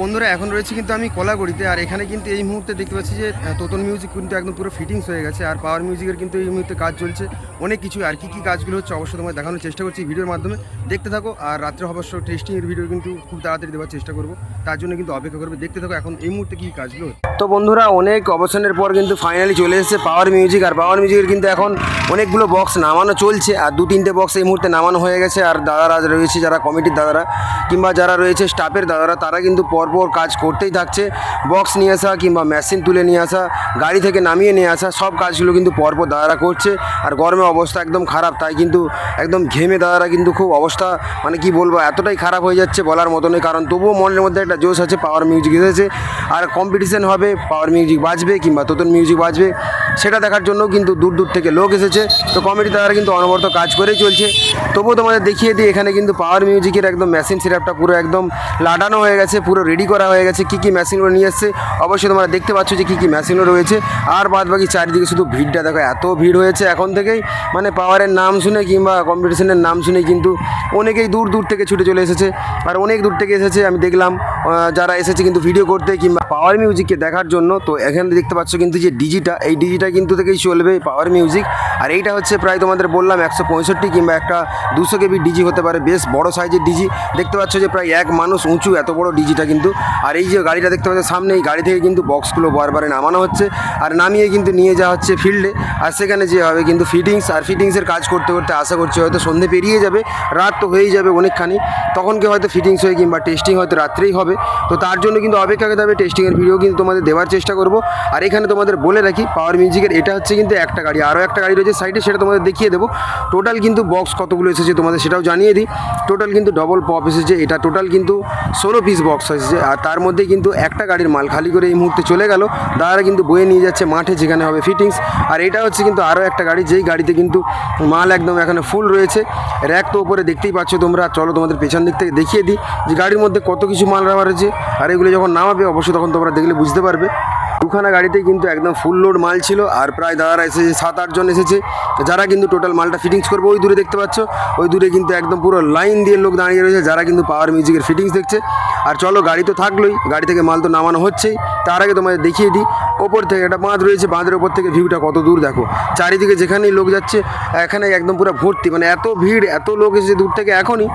বন্ধুরা, এখন রয়েছে কিন্তু আমি কলাগড়িতে, আর এখানে কিন্তু এই মুহূর্তে দেখতে পাচ্ছি যে তোতন মিউজিক কিন্তু একদম পুরো ফিটিংস হয়ে গেছে, আর পাওয়ার মিউজিকের কিন্তু এই মুহূর্তে কাজ চলছে, অনেক কিছু, আর কী কী কাজগুলো হচ্ছে অবশ্যই তোমায় দেখানোর চেষ্টা করছি ভিডিওর মাধ্যমে। দেখতে থাকো, আর রাত্রে অবশ্য টেস্টিংয়ের ভিডিও কিন্তু খুব তাড়াতাড়ি দেওয়ার চেষ্টা করব, তার জন্য কিন্তু অপেক্ষা করবে। দেখতে থাকো এখন এই মুহূর্তে কী কাজগুলো তো বন্ধুরা, অনেক অবসানের পর কিন্তু ফাইনালি চলে এসেছে পাওয়ার মিউজিক আর পাওয়ার মিউজিকের কিন্তু এখন অনেকগুলো বক্স নামানো চলছে। আর দু তিনটে বক্স এই মুহূর্তে নামানো হয়ে গেছে। আর দাদারা রয়েছে, যারা কমিটির দাদারা, কিংবা যারা রয়েছে স্টাফের দাদারা, তারা কিন্তু পরপর কাজ করতেই থাকছে। বক্স নিয়ে আসা কিংবা মেশিন তুলে নিয়ে আসা, গাড়ি থেকে নামিয়ে নিয়ে আসা, সব কাজগুলো কিন্তু পরপর দাদারা করছে। আর গরমে অবস্থা একদম খারাপ, তাই কিন্তু একদম ঘেমে দাদারা কিন্তু খুব অবস্থা মানে কি বলব, এতটাই খারাপ হয়ে যাচ্ছে বলার মতনই কারণ তবুও মনের মধ্যে একটা জোশ আছে পাওয়ার মিউজিক এসেছে। আর কম্পিটিশন হবে পাওয়ার মিউজিক বাজবে কিংবা তোতন মিউজিক বাজবে, সেটা দেখার জন্য কিন্তু দূর দূর থেকে লোক এসেছে। তো কমিটি তারা কিন্তু অনবরত কাজ করেই চলছে। তবুও তোমাদের দেখিয়ে দিই, এখানে কিন্তু পাওয়ার মিউজিকের একদম মেশিন সিরাপটা পুরো একদম লাটানো হয়ে গেছে, পুরো রেডি করা হয়ে গেছে, কী কী মেশিনগুলো নিয়ে এসছে। অবশ্যই তোমরা দেখতে পাচ্ছ যে কী কী মেশিনও রয়েছে। আর বাদ বাকি চারিদিকে শুধু ভিড়টা দেখো, এত ভিড় হয়েছে এখন থেকেই। মানে পাওয়ারের নাম শুনে কিংবা কম্পিটিশনের নাম শুনে কিন্তু অনেকেই দূর দূর থেকে ছুটে চলে এসেছে। আর অনেক দূর থেকে এসেছে, আমি দেখলাম যারা এসেছে কিন্তু ভিডিও করতে কিংবা পাওয়ার মিউজিককে দেখার জন্য, তো এখানে দেখতে পাচ্ছ কিন্তু যে ডিজিটা, এই ডিজিটা কিন্তু থেকেই চলবে পাওয়ার মিউজিক আর এইটা হচ্ছে প্রায় তোমাদের বললাম একশো পঁয়ষট্টি কিংবা একটা দুশো কেবি ডিজি হতে পারে, বেশ বড় সাইজের ডিজি। দেখতে পাচ্ছ যে প্রায় এক মানুষ উঁচু এত বড় ডিজিটা কিন্তু। আর এই যে গাড়িটা দেখতে পাচ্ছ সামনে, এই গাড়ি থেকে কিন্তু বক্সগুলো বারবারে নামানো হচ্ছে। আর নামিয়ে কিন্তু নিয়ে যাওয়া হচ্ছে ফিল্ডে আর সেখানে যে হবে কিন্তু ফিটিংস আর ফিটিংসের কাজ করতে করতে আশা করছি হয়তো সন্ধে পেরিয়ে যাবে, রাত তো হয়েই যাবে অনেকখানি। তখন কি হয়তো ফিটিংস হয়ে কিংবা টেস্টিং হয়তো রাত্রেই হবে। তো তার জন্য কিন্তু অপেক্ষা করতে হবে টেস্টিংয়ের ভিডিও কিন্তু তোমাদের দেওয়ার চেষ্টা করব। আর এখানে তোমাদের বলে রাখি পাওয়ার মিউজিকের এটা হচ্ছে কিন্তু একটা গাড়ি। আরও একটা গাড়ি রয়েছে, সাইডে সেটা তোমাদের দেখিয়ে দেবো। টোটাল কিন্তু বক্স কতগুলো এসেছে তোমাদের সেটাও জানিয়ে দিই। টোটাল কিন্তু ডবল পপ এসেছে। এটা টোটাল কিন্তু ষোলো পিস বক্স এসেছে। আর তার মধ্যে কিন্তু একটা গাড়ির মাল খালি করে এই মুহূর্তে চলে গেল। দাদারা কিন্তু বয়ে নিয়ে যাচ্ছে মাঠে যেখানে হবে ফিটিংস আর এটা হচ্ছে কিন্তু আরও একটা গাড়ি, যেই গাড়িতে কিন্তু মাল একদম এখানে ফুল রয়েছে। র্যাক তো উপরে দেখতেই পাচ্ছ তোমরা। চলো তোমাদের পেছন দিক থেকে দেখিয়ে দিই যে গাড়ির মধ্যে কত কিছু মাল রাখা রয়েছে। আর এগুলো যখন নামাবে, অবশ্যই তখন তোমরা দেখলে বুঝতে পারবে। দুখানা গাড়িতে কিন্তু একদম ফুল লোড মাল ছিল, আর প্রায় দাদারা এসেছে, সাত আটজন এসেছে। যারা কিন্তু টোটাল মালটা ফিটিংস করবে, ওই দূরে দেখতে পাচ্ছ। ওই দূরে কিন্তু একদম পুরো লাইন দিয়ে লোক দাঁড়িয়ে রয়েছে, যারা কিন্তু পাওয়ার মিউজিকের ফিটিংস দেখছে। আর চলো, গাড়ি তো থাকলোই, গাড়ি থেকে মাল তো নামানো হচ্ছেই। তার আগে তোমাদের দেখিয়ে দিই ওপর থেকে একটা বাঁধ রয়েছে, বাঁধের ওপর থেকে ভিউটা কত দূর দেখো। চারিদিকে যেখানেই লোক যাচ্ছে এখানে একদম পুরো ভর্তি মানে এত ভিড়, এত লোক এসেছে দূর থেকে এখনই।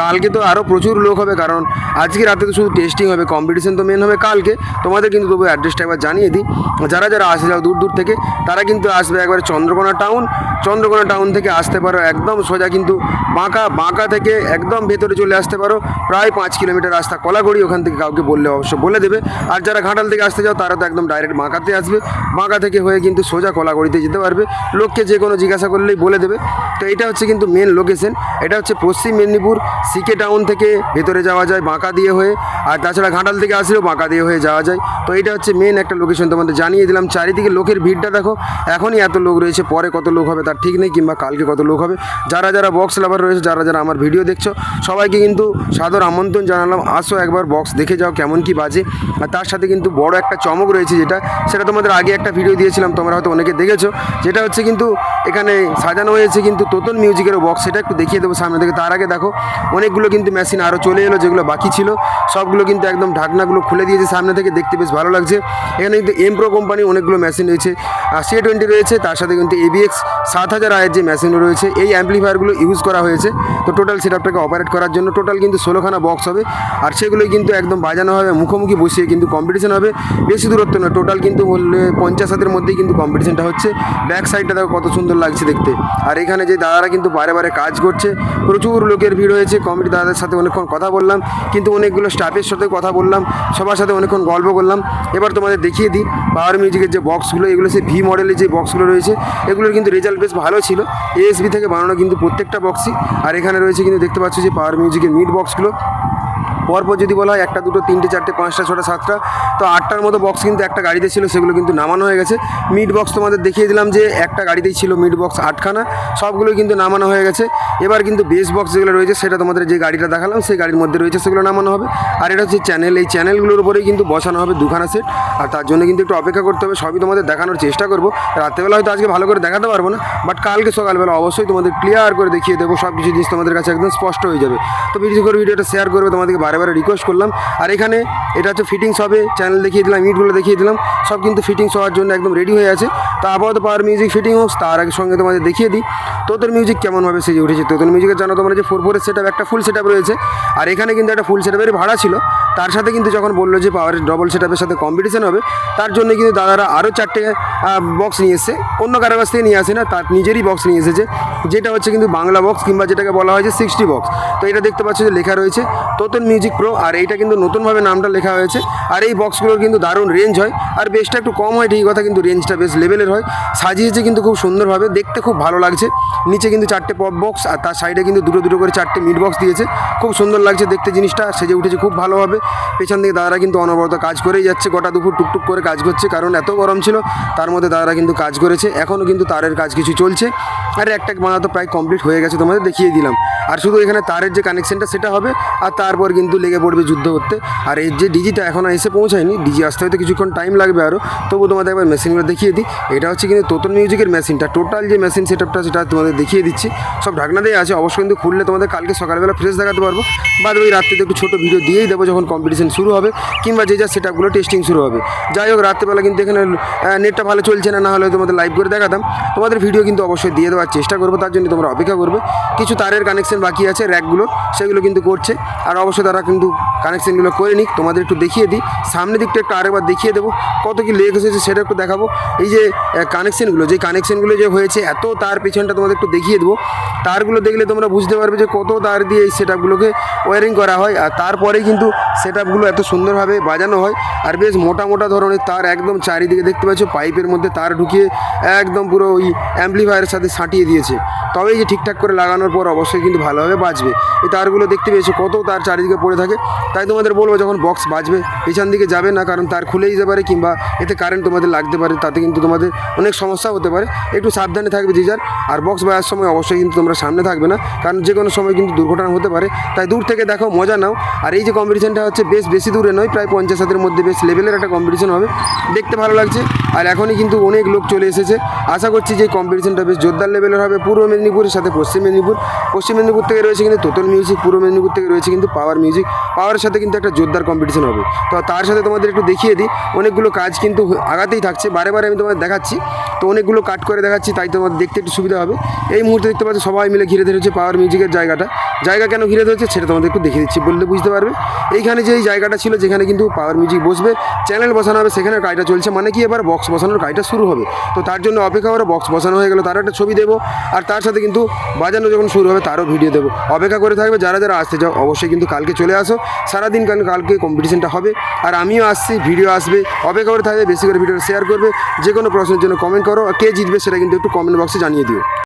কালকে তো আরও প্রচুর লোক হবে, কারণ আজকে রাতে তো শুধু টেস্টিং হবে কম্পিটিশন তো মেন হবে কালকে। তোমাদের কিন্তু তবু অ্যাড্রেসটা একবার জানিয়ে দিই। যারা যারা আসে যাও দূর দূর থেকে, তারা কিন্তু আসবে একবারে চন্দ্রকোনা টাউন চন্দ্রকোনা টাউন থেকে আসতে পারো, একদম সোজা কিন্তু বাঁকা বাঁকা থেকে একদম ভেতরে চলে আসতে পারো। প্রায় পাঁচ কিলোমিটার রাস্তা কলাগড়ি ওখান থেকে কাউকে বললে অবশ্য বলে দেবে। আর যারা ঘাটাল থেকে আসতে যাও তারা তো একদম ডাইরেক্ট বাঁকাতে আসবে। বাঁকা থেকে হয়ে কিন্তু সোজা কলাগড়িতে যেতে পারবে। লোককে যে কোনো জিজ্ঞাসা করলেই বলে দেবে। তো এটা হচ্ছে কিন্তু মেন লোকেশন এটা হচ্ছে পশ্চিম মেদিনীপুর। সিকে টাউন থেকে ভেতরে যাওয়া যায় বাঁকা দিয়ে হয়ে। আর তাছাড়া ঘাটাল থেকে আসলেও বাঁকা দিয়ে হয়ে যাওয়া যায়। তো এটা হচ্ছে মেন একটা লোকেশন তোমাদের জানিয়ে দিলাম। চারিদিকে লোকের ভিড়টা দেখো। এখনই এত লোক রয়েছে। পরে কত লোক হবে তার ঠিক নেই, কিংবা কালকে কত লোক হবে। যারা যারা বক্স লাভার রয়েছে, যারা যারা আমার ভিডিও দেখছ, সবাইকে কিন্তু সাদর আমন্ত্রণ জানালাম। আসো একবার বক্স দেখে যাও কেমন কি বাজে। আর তার সাথে কিন্তু বড় একটা চমক রয়েছে যেটা। সেটা তোমাদের আগে একটা ভিডিও দিয়েছিলাম তোমরা হয়তো অনেকে দেখেছ যেটা হচ্ছে কিন্তু এখানে সাজানো হয়েছে কিন্তু তোতন মিউজিকেরও বক্স সেটা একটু দেখিয়ে দেবো সামনে থেকে। তার আগে দেখো, অনেকগুলো কিন্তু মেশিন আরও চলে এলো যেগুলো বাকি ছিল। সবগুলো কিন্তু একদম ঢাকনাগুলো খুলে দিয়েছে সামনে থেকে, দেখতে বেশ ভালো লাগছে। এখানে কিন্তু এমপ্রো কোম্পানি অনেকগুলো মেশিন রয়েছে। আর সি টোয়েন্টি রয়েছে, তার সাথে কিন্তু এবিএক্স সাত হাজার আয়ের যে মেশিনও রয়েছে, এই অ্যাম্পলিফায়ারগুলো ইউজ করা হয়েছে। তো টোটাল সেটআপটাকে অপারেট করার জন্য টোটাল কিন্তু ষোলোখানা বক্স হবে। আর সেগুলোই কিন্তু একদম বাজানো হবে, মুখোমুখি বসিয়ে কিন্তু কম্পিটিশন হবে। বেশি দূরত্ব নয় টোটাল কিন্তু বললে পঞ্চাশ হাতের মধ্যেই কিন্তু কম্পিটিশনটা হচ্ছে। ব্যাক সাইডটা দেখো কত সুন্দর লাগছে দেখতে। আর এখানে যে দাদারা কিন্তু বারে বারে কাজ করছে, প্রচুর লোকের ভিড় হয়েছে কমিটি দাদাদের সাথে অনেকক্ষণ কথা বললাম, কিন্তু অনেকগুলো স্টাফের সাথে কথা বললাম, সবার সাথে অনেকক্ষণ গল্প করলাম। এবার তোমাদের দেখিয়ে দিই পাওয়ার মিউজিকের যে বক্সগুলো এগুলো সেই ভি মডেলের যে বক্সগুলো রয়েছে, এগুলোর কিন্তু রেজাল্ট বেশ ভালো ছিল। এএসবি থেকে বানানো কিন্তু প্রত্যেকটা বক্সই আর এখানে রয়েছে কিন্তু দেখতে পাচ্ছ যে পাওয়ার মিউজিকের মিড বক্সগুলো পরপর যদি বলা হয় একটা দুটো, তিনটে, চারটে, পাঁচটা, ছটা, সাতটা, তো আটটার মতো বক্স কিন্তু একটা গাড়িতে ছিল, সেগুলো কিন্তু নামানো হয়ে গেছে। মিড বক্স তোমাদের দেখিয়ে দিলাম যে একটা গাড়িতেই ছিল মিড বক্স আটখানা, সবগুলো কিন্তু নামানো হয়ে গেছে। এবার কিন্তু বেস বক্স যেগুলো রয়েছে, সেটা তোমাদের যে গাড়িটা দেখালাম, সেই গাড়ির মধ্যে রয়েছে, সেগুলো নামানো হবে। আর এটা হচ্ছে চ্যানেল এই চ্যানেলগুলোর উপরেই কিন্তু বসানো হবে দুখানা সেট আর তার জন্য কিন্তু একটু অপেক্ষা করতে হবে, সবই তোমাদের দেখানোর চেষ্টা করব। রাত্রেবেলা হয়তো আজকে ভালো করে দেখাতে পারব না বাট কালকে সকালবেলা অবশ্যই তোমাদের ক্লিয়ার করে দেখিয়ে দেবো সব কিছু জিনিস তোমাদের কাছে একদম স্পষ্ট হয়ে যাবে। তো ভিডিও করে ভিডিওটা শেয়ার করবে, তোমাদেরকে বারে রিকোয়েস্ট করলাম। আর এখানে এটা হচ্ছে ফিটিংস হবে চ্যানেল দেখিয়ে দিলাম, ইটগুলো দেখিয়ে দিলাম। সব কিন্তু ফিটিংস হওয়ার জন্য একদম রেডি হয়ে আছে। তো আপাতত পাওয়ার মিউজিক ফিটিং হোক, তার আগে সঙ্গে তোমাদের দেখিয়ে দিই। তোদের মিউজিক কেমনভাবে সেজে উঠেছে? তোদের মিউজিকের জানো তোমরা যে ফোর ফোরের সেট একটা ফুল সেট রয়েছে। আর এখানে কিন্তু একটা ফুল সেট ভাড়া ছিল। তার সাথে কিন্তু যখন বলল যে পাওয়ারের ডবল সেট সাথে কম্পিটিশন হবে, তার জন্য কিন্তু দাদারা আরও চারটে বক্স নিয়ে এসছে। অন্য কারও কাছ থেকে নিয়ে আসে না, তার নিজেরই বক্স নিয়ে এসেছে। যেটা হচ্ছে কিন্তু বাংলা বক্স কিংবা যেটাকে বলা হয় যে সিক্সটি বক্স তো এটা দেখতে পাচ্ছ যে লেখা রয়েছে তোতন মিউজিক প্রো আর এইটা কিন্তু নতুনভাবে নামটা লেখা হয়েছে। আর এই বক্সগুলোর কিন্তু দারুণ রেঞ্জ হয়। আর বেসটা একটু কম হয়, ঠিক কথা, কিন্তু রেঞ্জটা বেশ লেভেলের সাজিয়েছে কিন্তু খুব সুন্দরভাবে, দেখতে খুব ভালো লাগছে। নিচে কিন্তু চারটে পপ বক্স, আর তার সাইডে কিন্তু দুটো দুটো করে চারটে মিড বক্স দিয়েছে। খুব সুন্দর লাগছে দেখতে জিনিসটা, সেজে উঠেছে খুব ভালোভাবে পেছন দিকে দাদারা কিন্তু অনবরত কাজ করেই যাচ্ছে, গোটা দুপুর টুকটুক করে কাজ করছে, কারণ এত গরম ছিল, তার মধ্যে দাদারা কিন্তু কাজ করেছে। এখনও কিন্তু তারের কাজ কিছু চলছে। আর, একটা বানা তো প্রায় কমপ্লিট হয়ে গেছে, তোমাদের দেখিয়ে দিলাম। আর শুধু এখানে তারের যে কানেকশনটা সেটা হবে, আর তারপর কিন্তু লেগে পড়বে যুদ্ধ করতে। আর এই যে ডিজিটা এখনও এসে পৌঁছায়নি ডিজি আসতে হয়তো কিছুক্ষণ টাইম লাগবে আরও তবু তোমাদের একবার মেশিনগুলো দেখিয়ে দিই, এটা হচ্ছে কিন্তু তোতন মিউজিকের মেশিনটা টোটাল যে মেশিন সেটআপটা সেটা তোমাদের দেখিয়ে দিচ্ছি। সব ঢাকনা দিয়ে আছে অবশ্যই কিন্তু খুললে তোমাদের কালকে সকালবেলা ফ্রেশ দেখাতে পারব। বাদ ওই রাত্রিতে একটু ছোটো ভিডিও দিয়েই দেবো যখন কম্পিটিশন শুরু হবে, কিংবা যে যা সেটআপগুলো টেস্টিং শুরু হবে। যাই হোক, রাত্রেবেলা কিন্তু এখানে নেটটা ভালো চলছে না না হলে তোমাদের লাইভ করে দেখাতাম। তোমাদের ভিডিও কিন্তু অবশ্যই দিয়ে দেওয়ার চেষ্টা করব, তার জন্য তোমরা অপেক্ষা করবে। কিছু তারের কানেকশন বাকি আছে র্যাকগুলো সেগুলো কিন্তু করছে। আর অবশ্যই তারা কিন্তু কানেকশনগুলো করে নিক, তোমাদের একটু দেখিয়ে দিই। সামনের দিকটা একটু আরেকবার দেখিয়ে দেবো। কত কি লেগ এসেছে সেটা একটু দেখাবো। এই যে কানেকশনগুলো যে কানেকশনগুলো যে হয়েছে, এত তার পেছনটা তোমাদের একটু দেখিয়ে দেবো। তারগুলো দেখলে তোমরা বুঝতে পারবে যে কত তার দিয়ে এই সেটআপগুলোকে ওয়ারিং করা হয়। আর তারপরে কিন্তু সেটআপগুলো এত সুন্দরভাবে বাজানো হয়। আর বেশ মোটা মোটা ধরনের তার একদম চারিদিকে দেখতে পাচ্ছ, পাইপের মধ্যে তার ঢুকিয়ে একদম পুরো ওই অ্যাম্পলিফায়ারের সাথে সাঁটিয়ে দিয়েছে। তবেই যে ঠিকঠাক করে লাগানোর পর অবশ্যই কিন্তু ভালোভাবে বাজবে এই তারগুলো দেখতে পেয়েছ, কত তার চারিদিকে পড়ে থাকে। তাই তোমাদের বলব যখন বক্স বাজবে, পেছন দিকে যাবে না, কারণ তার খুলে যেতে পারে কিংবা এতে কারেন্ট তোমাদের লাগতে পারে, তাতে কিন্তু তোমাদের অনেক সমস্যা হতে পারে। একটু সাবধানে থাকবে যে আর বক্স বাজার সময় অবশ্যই কিন্তু তোমরা সামনে থাকবে না, কারণ যে কোনো সময় কিন্তু দুর্ঘটনা হতে পারে। তাই দূর থেকে দেখো, মজা নাও। আর এই যে কম্পিটিশনটা হচ্ছে বেশ বেশি দূরে নয়, প্রায় পঞ্চাশ হাতের মধ্যে বেশ লেভেলের একটা কম্পিটিশন হবে। দেখতে ভালো লাগছে। আর এখনই কিন্তু অনেক লোক চলে এসেছে। আশা করছি যে কম্পিটিশনটা বেশ জোরদার লেভেলের হবে। পূর্ব মেদিনীপুরের সাথে পশ্চিম মেদিনীপুর। পশ্চিম মেদিনীপুর থেকে রয়েছে কিন্তু তোতল মিউজিক পূর্ব মেদিনীপুর থেকে রয়েছে কিন্তু পাওয়ার মিউজিক পাওয়ারের সাথে কিন্তু একটা জোরদার কম্পিটিশন হবে। তো তার সাথে তোমাদের একটু দেখিয়ে দিই, অনেকগুলো কাজ কিন্তু আগাতেই থাকছে। বারে বারে আমি তোমাদের দেখাচ্ছি। তো অনেকগুলো কাট করে দেখাচ্ছি, তাই তোমাদের দেখতে একটু সুবিধা হবে। এই মুহূর্তে দেখতে পাচ্ছ সবাই মিলে ঘিরে ধরেছে পাওয়ার মিউজিকের জায়গাটা। জায়গা কেন ঘিরে ধরেছে সেটা তোমাদের একটু দেখিয়ে দিচ্ছি বললে বুঝতে পারবে। এইখানে যে এই জায়গাটা ছিল যেখানে কিন্তু পাওয়ার মিউজিক বসবে চ্যানেল বসানো হবে সেখানে কাজটা চলছে। মানে কি এবার বক্স বসানোর কাজটা শুরু হবে। তো তার জন্য অপেক্ষা করে বক্স বসানো হয়ে গেলো তার একটা ছবি দেবো। আর তার সাথে কিন্তু বাজানো যখন শুরু হবে, তারও ভিডিও দেবো। অপেক্ষা করে থাকবে, যারা যারা আসতে চাও, অবশ্যই কিন্তু কালকে চলে আসো। সারাদিন কারণ কালকে কম্পিটিশানটা হবে। আর আমিও আসছি ভিডিও আসবে, অপেক্ষা করে থাকবে, বেশি করে ভিডিও শেয়ার করবে। যে কোনো প্রশ্নের জন্য কমেন্ট করো কে জিতবে সেটা কিন্তু একটু কমেন্ট বক্সে জানিয়ে দিও।